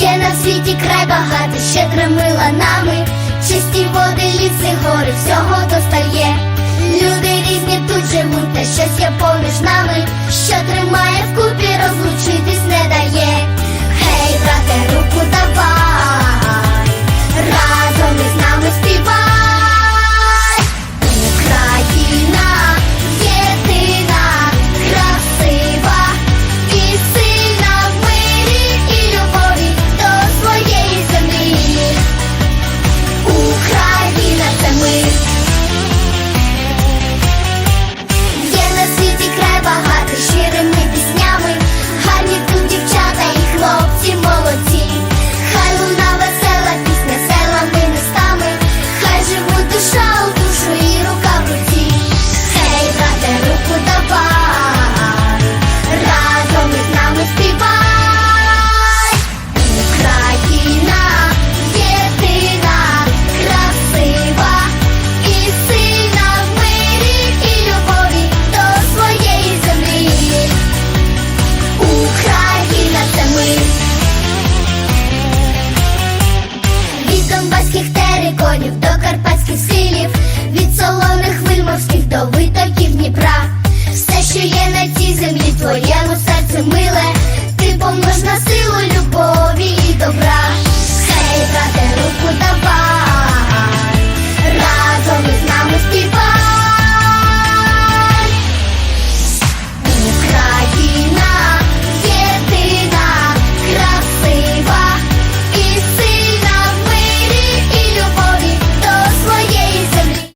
Є на світі край багатий, ще кремила нами. твоєму серцю миле, ти поможна силу любов.